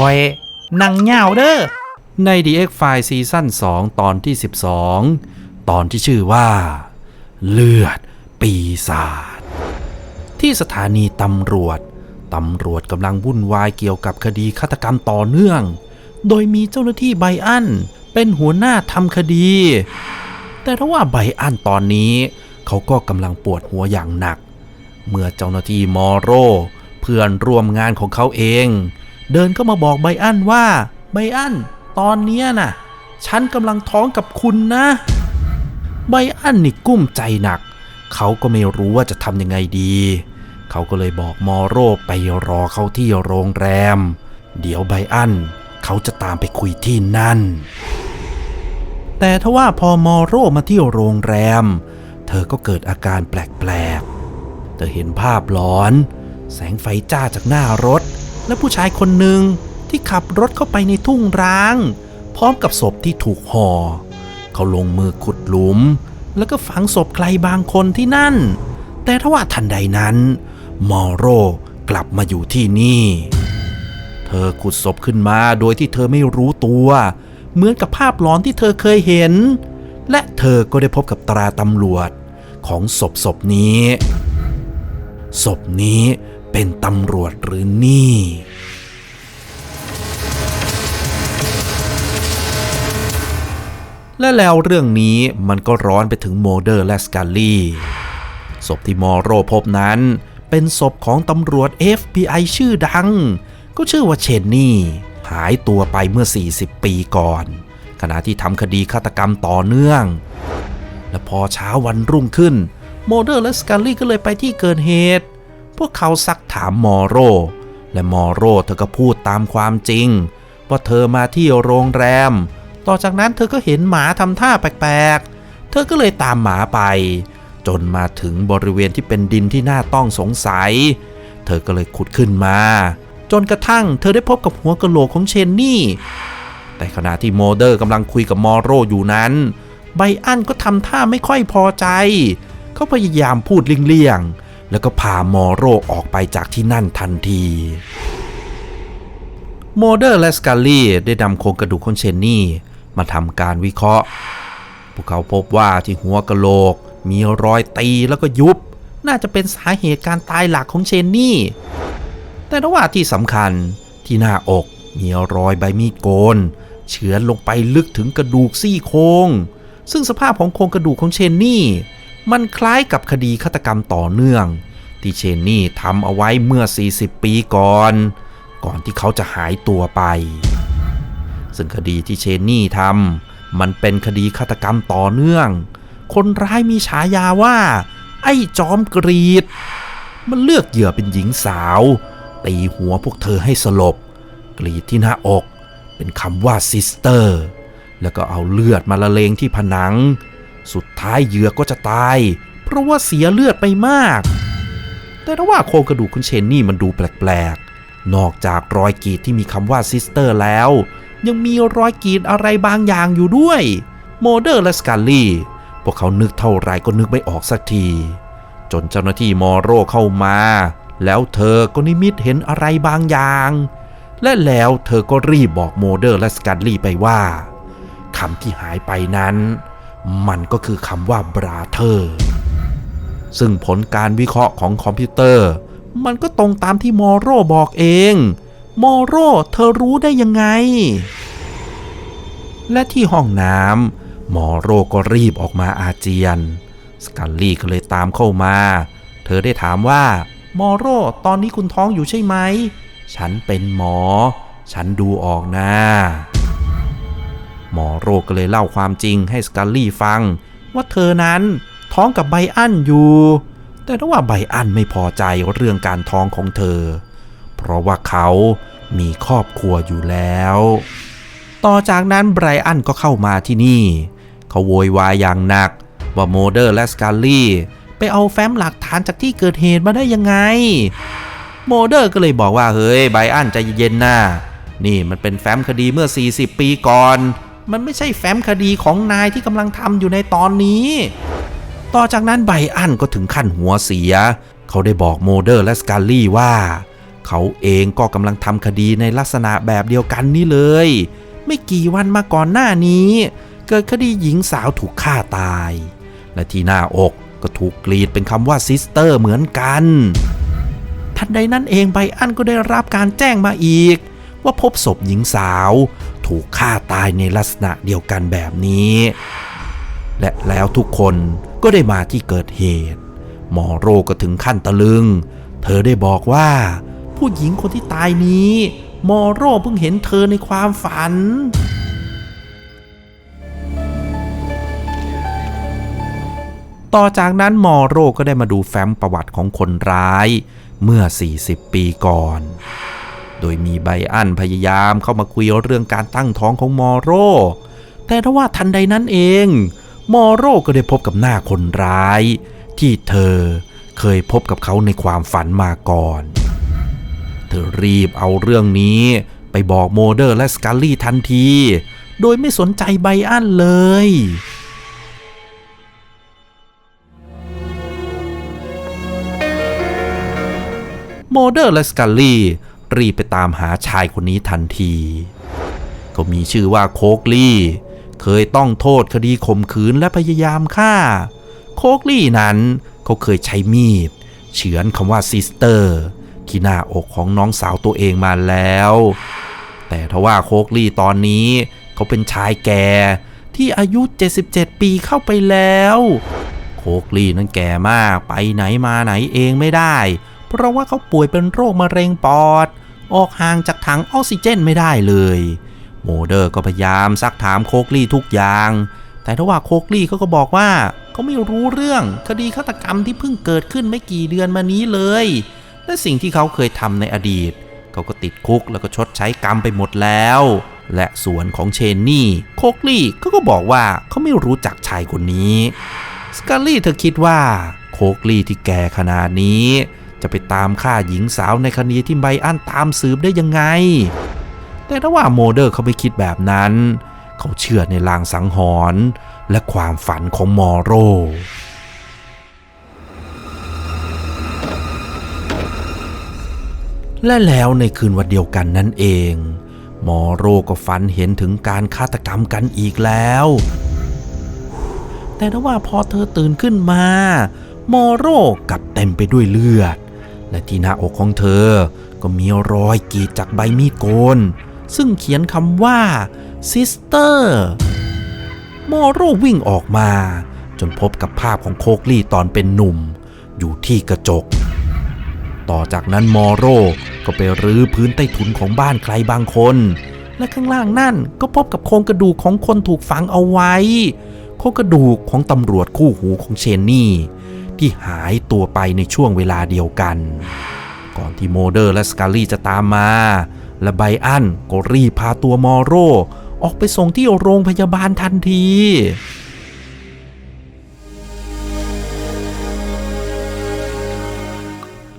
คอยนังเหงาเด้อใน DX File ซีซั่น2 ตอนที่ 12 ตอนที่ชื่อว่า เลือดปีศาจที่สถานีตำรวจ ตำรวจกำลังวุ่นวายเกี่ยวกับคดีฆาตกรรมต่อเนื่อง โดยมีเจ้าหน้าที่ไบอัน เป็นหัวหน้าทำคดี แต่ถ้าว่าไบอันตอนนี้เขาก็กำลังปวดหัวอย่างหนัก เมื่อเจ้าหน้าที่มอโร เพื่อนร่วมงานของเขาเอง เดินเข้ามาบอกไบอันว่าไบอันตอนเนี้ยน่ะ ฉันกำลังท้องกับคุณนะไบอันนี่กุ้มใจหนัก เขาก็ไม่รู้ว่าจะทำยังไงดี เขาก็เลยบอกมอโรไปรอเขาที่โรงแรม เดี๋ยวไบอันเขาจะตามไปคุยที่นั่น แต่ทว่าพอมอโรมาที่โรงแรม เธอก็เกิดอาการแปลกๆ เธอเห็นภาพหลอน แสงไฟจ้าจากหน้ารถ และผู้ชายคนหนึ่งที่ขับรถเข้าไปในทุ่งร้าง พร้อมกับศพที่ถูกห่อเขาลงมือขุดหลุม แล้วก็ฝังศพใครบางคนที่นั่น แต่ทว่าทันใดนั้น มอโรกลับมาอยู่ที่นี่ เธอขุดศพขึ้นมาโดยที่เธอไม่รู้ตัว เหมือนกับภาพหลอนที่เธอเคยเห็น และเธอก็ได้พบกับตราตำรวจของศพศพนี้ศพนี้ เป็นตำรวจหรือนี่ และแล้วเรื่องนี้มันก็ร้อนไปถึงโมเดอร์และสกาลี่ศพที่มอโรพบนั้น เป็นศพของตำรวจ FBI ชื่อดัง ก็ชื่อว่าเชนนี่ หายตัวไปเมื่อ 40 ปีก่อน ขณะที่ทำคดีฆาตกรรมต่อเนื่อง และพอเช้าวันรุ่งขึ้น โมเดอร์และสกาลี่ก็เลยไปที่เกิดเหตุ พวกเขาซักถามมอโร และมอโรเธอก็พูดตามความจริง ว่าเธอมาที่โรงแรม ต่อจากนั้นเธอก็เห็นหมาทำท่าแปลกๆ เธอก็เลยตามหมาไป จนมาถึงบริเวณที่เป็นดินที่น่าต้องสงสัย เธอก็เลยขุดขึ้นมา จนกระทั่งเธอได้พบกับหัวกะโหลกของเชนนี่ แต่ขณะที่โมเดอร์กำลังคุยกับมอโรอยู่นั้น ไบอันก็ทำท่าไม่ค่อยพอใจ เขาพยายามพูดเลี่ยงๆ แล้วก็พามอโรออกไปจากที่นั่นทันทีโมเดอร์และสกาลี่ได้นำโครงกระดูกของเชนนี่มาทำการวิเคราะห์ พวกเขาพบว่าที่หัวกะโหลก มีรอยตีแล้วก็ยุบ น่าจะเป็นสาเหตุการตายหลักของเชนนี่ แต่ทว่าที่สำคัญที่หน้าอกมีรอยใบมีดโกน เฉือนลงไปลึกถึงกระดูกซี่โครง ซึ่งสภาพของโครงกระดูกของเชนนี่ มันคล้ายกับคดีฆาตกรรมต่อเนื่อง ที่เชนนี่ทำเอาไว้เมื่อ 40 ปีก่อน ก่อนที่เขาจะหายตัวไป ซึ่งคดีที่เชนนี่ทำมันเป็นคดีฆาตกรรมต่อเนื่อง คนร้ายมีฉายาว่า ไอ้จอมกรีด มันเลือกเหยื่อเป็นหญิงสาวตีหัวพวกเธอให้สลบ กรีดที่หน้าอก เป็นคำว่าซิสเตอร์ แล้วก็เอาเลือดมาละเลงที่ผนัง สุดท้ายเหยื่อก็จะตาย เพราะว่าเสียเลือดไปมาก แต่ถ้าว่าโครงกระดูกคุณเชนนี่มันดูแปลกๆ นอกจากรอยกรีดที่มีคำว่าซิสเตอร์แล้ว ยังมีรอยกรีดอะไรบางอย่างอยู่ด้วย โมเดอร์และสกาลี่ พวกเขานึกเท่าไรก็นึกไม่ออกสักที จนเจ้าหน้าที่มอโรเข้ามา แล้วเธอก็นิมิตเห็นอะไรบางอย่าง และแล้วเธอก็รีบบอกโมเดอร์และสกาลี่ไปว่าคำที่หายไปนั้น มันก็คือคำว่าบราเธอร์ซึ่งผลการวิเคราะห์ของคอมพิวเตอร์ มันก็ตรงตามที่มอโรบอกเอง มอโรเธอรู้ได้ยังไง และที่ห้องน้ำมอโรก็รีบออกมาอาเจียน สกัลลี่ก็เลยตามเข้ามา เธอได้ถามว่ามอโรตอนนี้คุณท้องอยู่ใช่ไหม ฉันเป็นหมอ ฉันดูออกนะ หมอโรก็เลยเล่าความจริงให้สกัลลี่ฟัง ว่าเธอนั้นท้องกับไบอันอยู่ แต่ถ้าว่าไบอันไม่พอใจเรื่องการท้องของเธอ เพราะว่าเขามีครอบครัวอยู่แล้ว ต่อจากนั้นไบรอันก็เข้ามาที่นี่ เขาโวยวายอย่างหนัก ว่าโมเดอร์และสกาลี่ไปเอาแฟ้มหลักฐานจากที่เกิดเหตุมาได้ยังไง โมเดอร์ก็เลยบอกว่าเฮ้ยไบรอันใจเย็นๆนะนี่มันเป็นแฟ้มคดีเมื่อ 40 ปีก่อน มันไม่ใช่แฟ้มคดีของนายที่กำลังทำอยู่ในตอนนี้ ต่อจากนั้นไบอันก็ถึงขั้นหัวเสีย เขาได้บอกโมเดอร์และสกาลี่ว่า เขาเองก็กำลังทำคดีในลักษณะแบบเดียวกันนี่เลย ไม่กี่วันมาก่อนหน้านี้ เกิดคดีหญิงสาวถูกฆ่าตาย และที่หน้าอกก็ถูกกรีดเป็นคำว่าซิสเตอร์เหมือนกัน ทันใดนั้นเองไบอันก็ได้รับการแจ้งมาอีก ว่าพบศพหญิงสาว ถูกฆ่าตายในลักษณะเดียวกันแบบนี้ และแล้วทุกคนก็ได้มาที่เกิดเหตุ หมอโรก็ถึงขั้นตะลึง เธอได้บอกว่า ผู้หญิงคนที่ตายนี้มอโรเพิ่งเห็นเธอในความฝันต่อจากนั้นมอโรก็ได้มาดูแฟ้มประวัติของคนร้าย เมื่อ 40 ปีก่อน โดยมีไบอันพยายามเข้ามาคุยเรื่องการตั้งท้องของมอโร แต่ทว่าทันใดนั้นเอง มอโรก็ได้พบกับหน้าคนร้าย ที่เธอเคยพบกับเขาในความฝันมาก่อน เธอรีบเอาเรื่องนี้ไปบอกโมเดอร์และสกาลี่ทันที โดยไม่สนใจไบอันเลยโมเดอร์และสกาลี่ รีบไปตามหาชายคนนี้ทันทีเขามีชื่อว่าโคกลี่ เคยต้องโทษคดีข่มขืนและพยายามฆ่า โคกลี่นั้นเขาเคยใช้มีด เฉือนคำว่าซิสเตอร์ ที่หน้าอกของน้องสาวตัวเองมาแล้ว แต่ทว่าโคกลี่ตอนนี้ เขาเป็นชายแก่ที่อายุ 77 ปีเข้าไปแล้วโคกลี่นั้นแก่มากไปไหนมาไหนเองไม่ได้ เพราะว่าเขาป่วยเป็นโรคมะเร็งปอด ออกห่างจากถังออกซิเจนไม่ได้เลย โมเดอร์ก็พยายามซักถามโคกลี่ทุกอย่าง แต่ทว่าโคกลี่เขาก็บอกว่าเขาไม่รู้เรื่องคดีฆาตกรรมที่เพิ่งเกิดขึ้นไม่กี่เดือนมานี้เลย และสิ่งที่เขาเคยทำในอดีตเขาก็ติดคุกแล้วก็ชดใช้กรรมไปหมดแล้ว และส่วนของเชนนี่โคกลี่ก็ก็บอกว่าเขาไม่รู้จักชายคนนี้สกาลี่เธอคิดว่าโคกลี่ที่แก่ขนาดนี้ จะไปตามฆ่าหญิงสาวในคดีที่ไบอันตามสืบได้ยังไง แต่ถ้าว่าโมเดอร์เขาไม่คิดแบบนั้น เขาเชื่อในลางสังหรณ์และความฝันของมอโรและแล้วในคืนวันเดียวกันนั่นเอง มอโรก็ฝันเห็นถึงการฆาตกรรมกันอีกแล้ว แต่ว่าพอเธอตื่นขึ้นมา มอโรกลับเต็มไปด้วยเลือด และที่หน้าอกของเธอ ก็มีรอยกรีดจากใบมีดโกน ซึ่งเขียนคำว่า Sister มอโรวิ่งออกมา จนพบกับภาพของโคกลี่ตอนเป็นหนุ่ม อยู่ที่กระจก ต่อจากนั้นมอโรก็ไปรื้อพื้นใต้ถุนของบ้านใครบางคน และข้างล่างนั่นก็พบกับโครงกระดูกของคนถูกฝังเอาไว้ โครงกระดูกของตำรวจคู่หูของเชนนี่ ที่หายตัวไปในช่วงเวลาเดียวกัน ก่อนที่โมเดอร์และสกาลี่จะตามมา และไบอันก็รีบพาตัวมอโร ออกไปส่งที่โรงพยาบาลทันที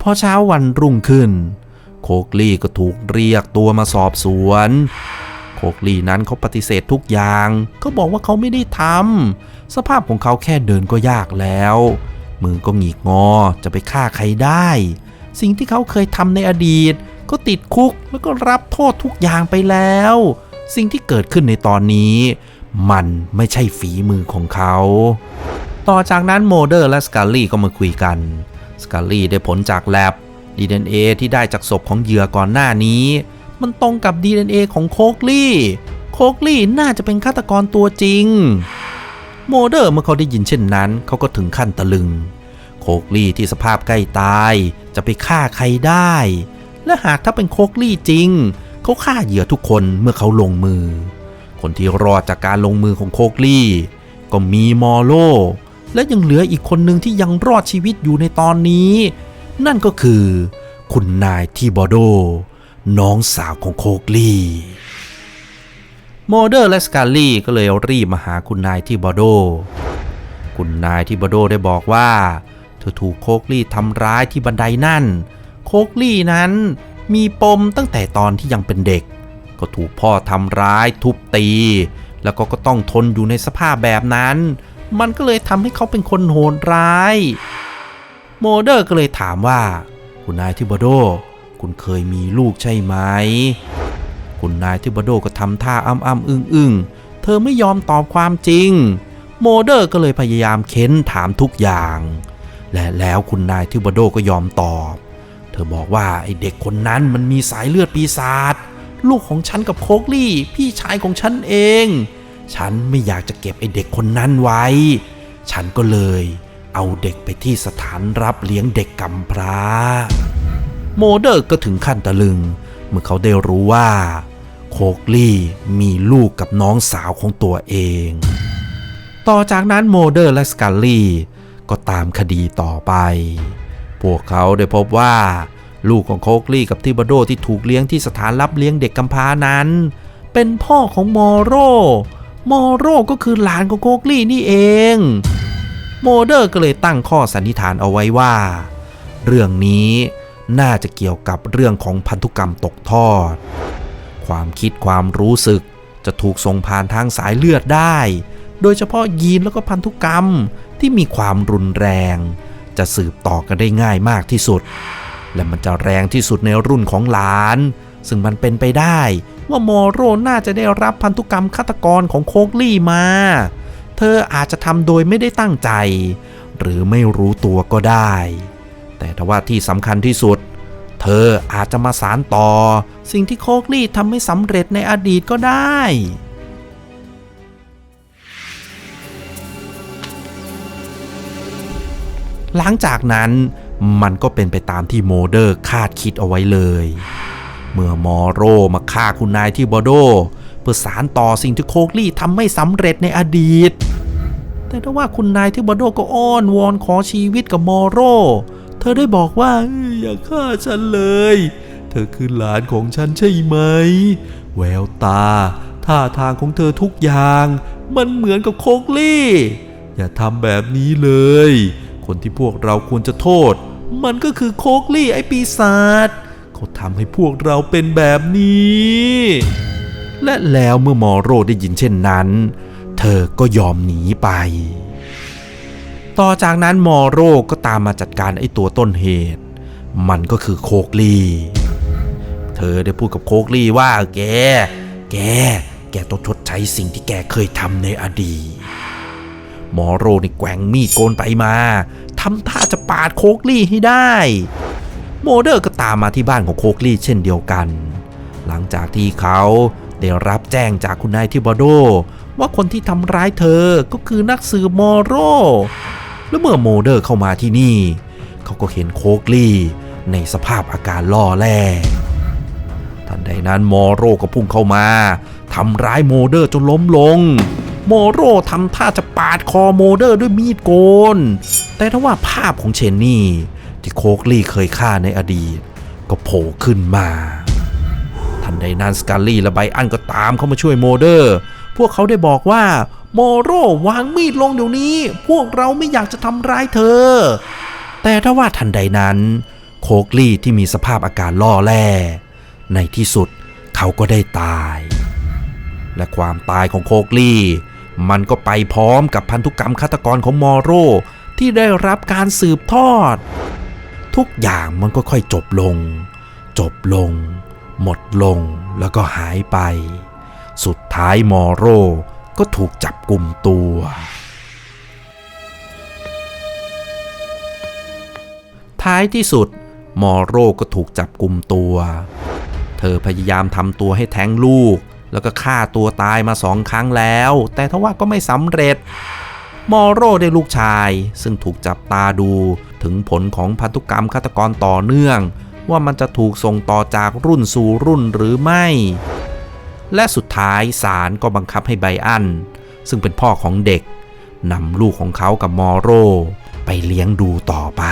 พอเช้าวันรุ่งขึ้น โคกลี่ก็ถูกเรียกตัวมาสอบสวน โคกลี่นั้นเขาปฏิเสธทุกอย่าง เขาบอกว่าเขาไม่ได้ทำสภาพของเขาแค่เดินก็ยากแล้ว มือก็หงิกงอจะไปฆ่าใครได้ สิ่งที่เขาเคยทำในอดีต ก็ติดคุกแล้วก็รับโทษทุกอย่างไปแล้ว สิ่งที่เกิดขึ้นในตอนนี้ มันไม่ใช่ฝีมือของเขา ต่อจากนั้นโมเดอร์และสกาลี่ก็มาคุยกัน สกาลี่ได้ผลจากแลบ DNA ที่ได้จากศพของเหยื่อก่อนหน้านี้ มันตรงกับ DNA ของโคกลี่ โคกลี่น่าจะเป็นฆาตกรตัวจริง โมเดอร์เมื่อเขาได้ยินเช่นนั้น เขาก็ถึงขั้นตะลึง โคกลี่ที่สภาพใกล้ตาย จะไปฆ่าใครได้ และหากถ้าเป็นโคกลี่จริง เขาฆ่าเหยื่อทุกคนเมื่อเขาลงมือ คนที่รอดจากการลงมือของโคกลี่ ก็มีมอโล และยังเหลืออีกคนหนึ่งที่ยังรอดชีวิตอยู่ในตอนนี้ นั่นก็คือ คุณนายที่บอโด น้องสาวของโคกลี่ โมเดอร์และสกาลี่ก็เลยรีบมาหาคุณนายที่บอโด คุณนายที่บอโดได้บอกว่า เธอถูกโคกลี่ทำร้ายที่บันไดนั่น โคกลี่นั้นมีปมตั้งแต่ตอนที่ยังเป็นเด็ก ก็ถูกพ่อทำร้ายทุบตี แล้วก็ก็ต้องทนอยู่ในสภาพแบบนั้น มันก็เลยทำให้เขาเป็นคนโหดร้าย โมเดอร์ก็เลยถามว่า คุณนายทิบอโด คุณเคยมีลูกใช่ไหม คุณนายทิบาโดก็ทำท่าอ้ำอ้ำอึ้งอึ้งเธอไม่ยอมตอบความจริง โมเดอร์ก็เลยพยายามเค้นถามทุกอย่าง และแล้วคุณนายทิบาโดก็ยอมตอบ เธอบอกว่าไอเด็กคนนั้นมันมีสายเลือดปีศาจลูกของฉันกับโคกลี่ พี่ชายของฉันเอง ฉันไม่อยากจะเก็บไอเด็กคนนั้นไว้ ฉันก็เลยเอาเด็กไปที่สถานรับเลี้ยงเด็กกำพร้า โมเดอร์ก็ถึงขั้นตะลึง เมื่อเขาได้รู้ว่า โคกลี่มีลูกกับน้องสาวของตัวเอง ต่อจากนั้นโมเดอร์และสกัลลี่ก็ตามคดีต่อไป พวกเขาได้พบว่าลูกของโคกลี่กับทิบาโดที่ถูกเลี้ยงที่สถานรับเลี้ยงเด็กกำพร้านั้น เป็นพ่อของมอโรมอโรก็คือหลานของโคกลี่นี่เอง โมเดอร์ก็เลยตั้งข้อสันนิษฐานเอาไว้ว่า เรื่องนี้น่าจะเกี่ยวกับเรื่องของพันธุกรรมตกทอด ความคิดความรู้สึก จะถูกส่งผ่านทางสายเลือดได้ โดยเฉพาะยีนแล้วก็พันธุกรรมที่มีความรุนแรง จะสืบต่อกันได้ง่ายมากที่สุด และมันจะแรงที่สุดในรุ่นของหลาน ซึ่งมันเป็นไปได้ว่าโมโรน่าจะได้รับพันธุกรรมฆาตกรของโคกลี่มา เธออาจจะทำโดยไม่ได้ตั้งใจ หรือไม่รู้ตัวก็ได้ แต่ทว่าที่สำคัญที่สุด เธออาจจะมาสารต่อ สิ่งที่โคกลี่ทำไม่สำเร็จในอดีตก็ได้ หลังจากนั้นมันก็เป็นไปตามที่โมเดอร์คาดคิดเอาไว้เลย เมื่อมอโรมาฆ่าคุณนายที่บอโด เพื่อสารต่อสิ่งที่โคกลี่ทำไม่สำเร็จในอดีต แต่ถ้าว่าคุณนายที่บอโดก็อ้อนวอนขอชีวิตกับมอโร เธอได้บอกว่าอยอย่าฆ่าฉันเลย เธอคือหลานของฉันใช่ไหม แววตา ท่าทางของเธอทุกอย่าง มันเหมือนกับโคกลี่ อย่าทำแบบนี้เลย คนที่พวกเราควรจะโทษ มันก็คือโคกลี่ไอปีศาจเขาทำให้พวกเราเป็นแบบนี้ และแล้วเมื่อมอโรได้ยินเช่นนั้น เธอก็ยอมหนีไป ต่อจากนั้นมอโรก็ตามมาจัดการไอ้ตัวต้นเหตุ มันก็คือโคกลี่เธอได้พูดกับโคกลี่ว่าแก แก แกต้องชดใช้สิ่งที่แกเคยทำในอดีต มอโรนี่แกว่งมีดโกนไปมาทำท่าจะปาดโคกลี่ให้ได้ โมเดอร์ก็ตามมาที่บ้านของโคกลี่เช่นเดียวกัน หลังจากที่เขาได้รับแจ้งจากคุณนายทิบาโด ว่าคนที่ทำร้ายเธอก็คือนักสืบมอโร และเมื่อโมเดอร์เข้ามาที่นี่ เขาก็เห็นโคกลี่ในสภาพอาการล่อแร่ทันใดนั้นมอโรก็พุ่งเข้ามาทำร้ายโมเดอร์จนล้มลง โมโรทำท่าจะปาดคอโมเดอร์ด้วยมีดโกน แต่ถ้าว่าภาพของเชนนี่ ที่โคกลี่เคยฆ่าในอดีต ก็โผล่ขึ้นมาทันใดนั้นสกาลี่และไบอันก็ตามเข้ามาช่วยโมเดอร์ พวกเขาได้บอกว่า โมโรวางมีดลงเดี๋ยวนี้ พวกเราไม่อยากจะทำร้ายเธอ แต่ถ้าว่าทันใดนั้น โคกลี่ที่มีสภาพอาการล่อแร่ในที่สุดเขาก็ได้ตาย และความตายของโคกลี่ มันก็ไปพร้อมกับพันธุกรรมฆาตกรของมอโรที่ได้รับการสืบทอด ทุกอย่างมันก็ค่อยจบลง จบลง หมดลงแล้วก็หายไป สุดท้ายมอโร ก็ถูกจับกลุ่มตัว ท้ายที่สุด มอโรก็ถูกจับกลุ่มตัว เธอพยายามทำตัวให้แท้งลูก แล้วก็ฆ่าตัวตายมาสองครั้งแล้ว แต่ทว่าก็ไม่สำเร็จ มอโรได้ลูกชาย ซึ่งถูกจับตาดูถึงผลของพันธุกรรมฆาตกรต่อเนื่อง ว่ามันจะถูกส่งต่อจากรุ่นสู่รุ่นหรือไม่ และสุดท้ายศาลก็บังคับให้ไบอัน ซึ่งเป็นพ่อของเด็กนำลูกของเขากับมอโร ไปเลี้ยงดูต่อไป